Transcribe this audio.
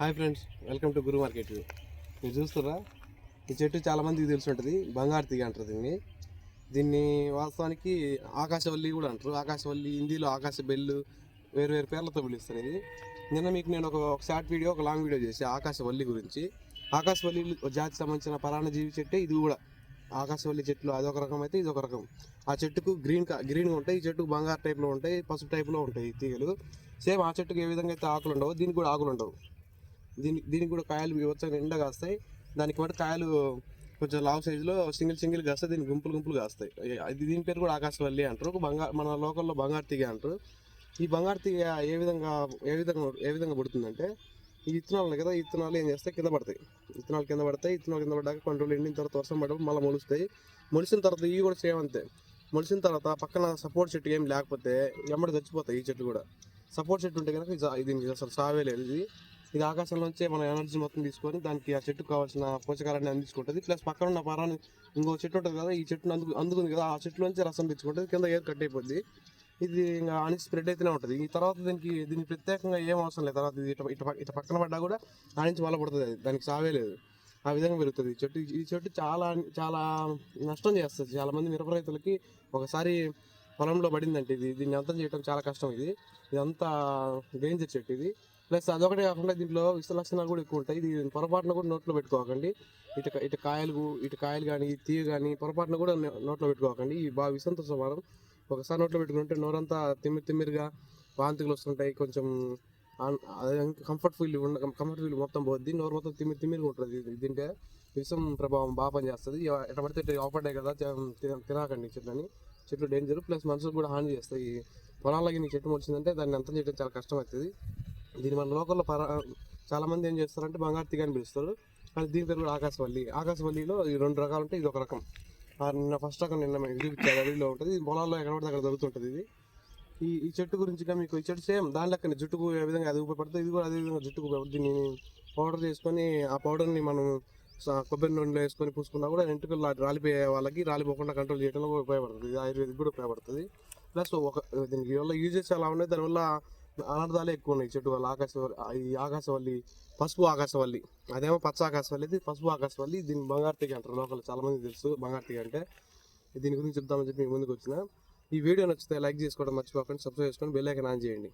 Hi friends welcome to Guru market. మీరు చూస్తారా ఈ చెట్టు చాలామందికి తెలిసి ఉంటుంది బంగారు తీగ అంటారు దీన్ని. దీన్ని వాస్తవానికి ఆకాశవల్లి కూడా అంటారు. ఆకాశవల్లి హిందీలో ఆకాశ బెల్లు వేరు వేరు పేర్లతో పిలుస్తారు ఇది. నిన్న మీకు నేను ఒక ఒక షార్ట్ వీడియో ఒక లాంగ్ వీడియో చేసి ఆకాశవల్లి గురించి. ఆకాశవల్లి జాతికి సంబంధించిన పరాణజీవి చెట్టే ఇది కూడా. ఆకాశవల్లి చెట్లు అదొక రకం అయితే ఇది ఒక రకం. ఆ చెట్టుకు గ్రీన్ గ్రీన్గా ఉంటాయి ఈ చెట్టుకు బంగారు టైప్లో ఉంటాయి పసుపు టైప్లో ఉంటాయి ఈ తీగలు. సేమ్ ఆ చెట్టుకు ఏ విధంగా అయితే ఆకులు ఉండవు దీనికి కూడా ఆకులు ఉండవు. దీని దీనికి కూడా కాయలు వివచ్చగా నిండా కాస్తాయి. దానికి బట్టి కాయలు కొంచెం లావ్ సైజులో సింగిల్ సింగిల్ కాస్తాయి. దీనికి గుంపులు గుంపులు కాస్తాయి. అది దీని పేరు కూడా ఆకాశవల్లి అంటారు. ఒక బంగారు మన లోకల్లో బంగారు తీగ అంటారు. ఈ బంగారు తీగ ఏ విధంగా ఏ విధంగా ఏ విధంగా పుడుతుందంటే ఈ విత్తనాలు కదా ఇత్తనాలు ఏం చేస్తాయి? కింద పడతాయి. విత్తనాలు కింద పడతాయి. విత్తనాలు కింద పడ్డాక కొన్ని రోజులు ఎండిన తర్వాత వర్షం పడ్డప్పుడు మళ్ళీ మొలుస్తాయి. మొలిసిన తర్వాత ఇవి కూడా సేమ్ అంతే. మొలిసిన తర్వాత పక్కన సపోర్ట్ చెట్టు ఏం లేకపోతే ఎమ్మడి చచ్చిపోతాయి ఈ చెట్టు కూడా. సపోర్ట్ చెట్టు ఉంటే కనుక ఇది దీనికి అసలు సావే లేదు. ఇది ఇది ఆకాశంలోంచే మన ఎనర్జీ మొత్తం తీసుకొని దానికి ఆ చెట్టుకు కావాల్సిన పోషకాలన్నీ అందించుకుంటుంది. ప్లస్ పక్కన ఉన్న పరాన్ని ఇంకో చెట్టు ఉంటుంది కదా ఈ చెట్టును అందుకు అందుకుంది కదా ఆ చెట్టులోంచి రసం తెచ్చుకుంటుంది కింద ఏర్ కట్ అయిపోద్ది. ఇది ఇంకా అని స్ప్రెడ్ అయితేనే ఉంటుంది. ఈ తర్వాత దీనికి దీనికి ప్రత్యేకంగా ఏం అవసరం లేదు. తర్వాత ఇది ఇటు ఇటు పక్కన పడ్డా కూడా ఆ నుంచి మళ్ళీ పడుతుంది అది. దానికి సావే లేదు. ఆ విధంగా పెరుగుతుంది. ఈ చెట్టు ఈ చెట్టు చాలా చాలా నష్టం చేస్తుంది. చాలా మంది మిరప రైతులకి ఒకసారి పొలంలో పడిందంటే ఇది దీన్ని అంతం చేయడం చాలా కష్టం ఇది. ఇదంతా డేంజర్ చెట్టు ఇది. ప్లస్ అదొకటి కాకుండా దీంట్లో విష లక్షణాలు కూడా ఎక్కువ ఉంటాయి. ఇది పొరపాటున కూడా నోట్లో పెట్టుకోకండి. ఇటు ఇటు కాయలు ఇటు కాయలు కానీ తీగ కానీ పొరపాటున కూడా నోట్లో పెట్టుకోకండి. ఈ బాగా విషంతో సమానం ఒకసారి నోట్లో పెట్టుకుంటే నోరంతా తిమ్మిరి తిమ్మిరిగా వాంతికలు వస్తుంటాయి. కొంచెం ఆన్- అదే కంఫర్ట్ ఫీల్ ఉండ కంఫర్ట్ ఫీల్ మొత్తం పోద్ది. నోరు మొత్తం తిమ్మిరి తిమ్మిరిగా ఉంటుంది. ఇది తింటే విషం ప్రభావం బాగా పనిచేస్తుంది. ఎట్ట పడితే ఆపడ్డాయి కదా తినకండి చెట్లని. చెట్లు డేంజర్ ప్లస్ మనుషులు కూడా హాని చేస్తాయి. పొలాలకి నీ చెట్టు వచ్చిందంటే దాన్ని అంతం చేయడం చాలా కష్టం అవుతుంది. దీని మన లోకల్లో పర చాలా మంది ఏం చేస్తారంటే బంగారు తీగ అని పిలుస్తారు. కానీ దీని పేరు కూడా ఆకాశవల్లి. ఆకాశవల్లిలో ఈ రెండు రకాలు ఉంటాయి. ఇది ఒక రకం. ఆ నిన్న ఫస్ట్ రకం నిన్న మేము అడవిలో ఉంటుంది. పొలాల్లో ఎక్కడ పడితే అక్కడ దొరుకుతుంటుంది ఇది. ఈ ఈ చెట్టు గురించి మీకు ఈ చెట్టు సేమ్. దాని లెక్కనే జుట్టుకు ఏ విధంగా అది ఉపయోగపడుతుంది ఇది కూడా అదే విధంగా జుట్టుకు ఉపయోగపడుతుంది దీన్ని పౌడర్ చేసుకొని ఆ పౌడర్ని మనం కొబ్బరి నూనెలో వేసుకొని పూసుకున్నా కూడా వెంట్రుకలు రాలిపోయే వాళ్ళకి రాలిపోకుండా కంట్రోల్ చేయడంలో కూడా ఉపయోగపడుతుంది. ఇది ఆయుర్వేదిక్ కూడా ఉపయోగపడుతుంది. ప్లస్ ఒక దీనికి వల్ల యూజెస్ ఎలా ఉన్నాయి. దానివల్ల అనర్థాలే ఎక్కువ ఉన్నాయి. చెట్టు వల్ల ఆకాశవల్లి ఈ ఆకాశవల్లి పసుపు ఆకాశవల్లి. అదేమో పచ్చ ఆకాశవల్లి ఇది పసుపు ఆకాశవల్లి దీన్ని బంగారు అంటారు. లోకల్ చాలా మంది తెలుసు బంగారు అంటే. దీని గురించి చెప్తామని చెప్పి మీ ముందుకు వచ్చిన. ఈ వీడియో నచ్చితే లైక్ చేసుకోవడం మర్చిపోకండి సబ్స్క్రైబ్ చేసుకొని బెల్ ఆన్ చేయండి.